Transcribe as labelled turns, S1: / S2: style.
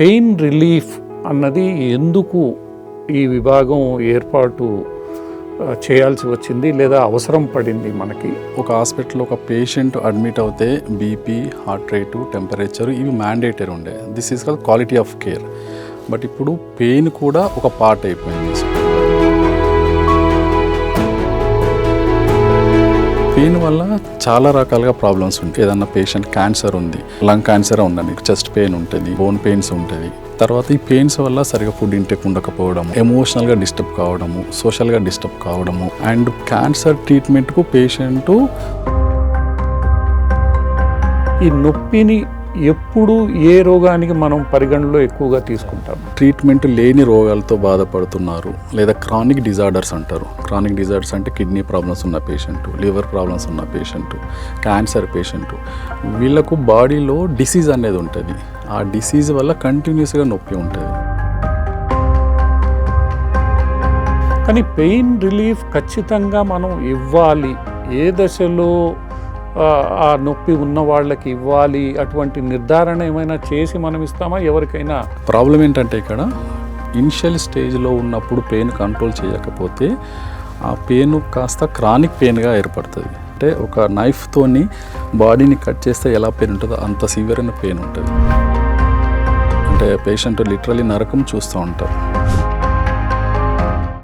S1: Pain relief అన్నది ఎందుకు ఈ విభాగం ఏర్పాటు చేయాల్సి వచ్చింది లేదా అవసరం పడింది మనకి?
S2: ఒక హాస్పిటల్లో ఒక పేషెంట్ అడ్మిట్ అవుతే బీపీ హార్ట్ రేటు టెంపరేచర్ ఇవి మ్యాండేటరీ ఉండే. This is call quality of care. But ఇప్పుడు పెయిన్ కూడా ఒక పార్ట్ అయిపోయింది. పెయిన్ వల్ల చాలా రకాలుగా ప్రాబ్లమ్స్ ఉంటాయి. ఏదన్నా పేషెంట్ క్యాన్సర్ ఉంది లంగ్ క్యాన్సర్ ఉండని చెస్ట్ పెయిన్ ఉంటుంది బోన్ పెయిన్స్ ఉంటుంది. తర్వాత ఈ పెయిన్స్ వల్ల సరిగా ఫుడ్ ఇంటేక్ ఉండకపోవడం ఎమోషనల్గా డిస్టర్బ్ కావడము సోషల్గా డిస్టర్బ్ కావడము అండ్ క్యాన్సర్ ట్రీట్మెంట్కు పేషెంట్
S1: ఈ నొప్పిని ఎప్పుడు ఏ రోగానికి మనం పరిగణలో ఎక్కువగా తీసుకుంటాం?
S2: ట్రీట్మెంట్ లేని రోగాలతో బాధపడుతున్నారు లేదా క్రానిక్ డిజార్డర్స్ అంటారు. క్రానిక్ డిజార్డర్స్ అంటే కిడ్నీ ప్రాబ్లమ్స్ ఉన్న పేషెంట్ లివర్ ప్రాబ్లమ్స్ ఉన్న పేషెంట్ క్యాన్సర్ పేషెంట్ వీళ్ళకు బాడీలో డిసీజ్ అనేది ఉంటుంది. ఆ డిసీజ్ వల్ల కంటిన్యూస్గా నొప్పి ఉంటుంది.
S1: కానీ పెయిన్ రిలీఫ్ ఖచ్చితంగా మనం ఇవ్వాలి. ఏ దశలో ఆ నొప్పి ఉన్న వాళ్ళకి ఇవ్వాలి అటువంటి నిర్ధారణ ఏమైనా చేసి మనం ఇస్తామా? ఎవరికైనా
S2: ప్రాబ్లం ఏంటంటే ఇక్కడ ఇనిషియల్ స్టేజ్లో ఉన్నప్పుడు పెయిన్ కంట్రోల్ చేయకపోతే ఆ పెయిన్ కాస్త క్రానిక్ పెయిన్గా ఏర్పడుతుంది. అంటే ఒక నైఫ్తోని బాడీని కట్ చేస్తే ఎలా పెయిన్ ఉంటుందో అంత సివియర్ అయిన పెయిన్ ఉంటుంది. అంటే పేషెంట్ లిటరలీ నరకం చూస్తూ ఉంటారు.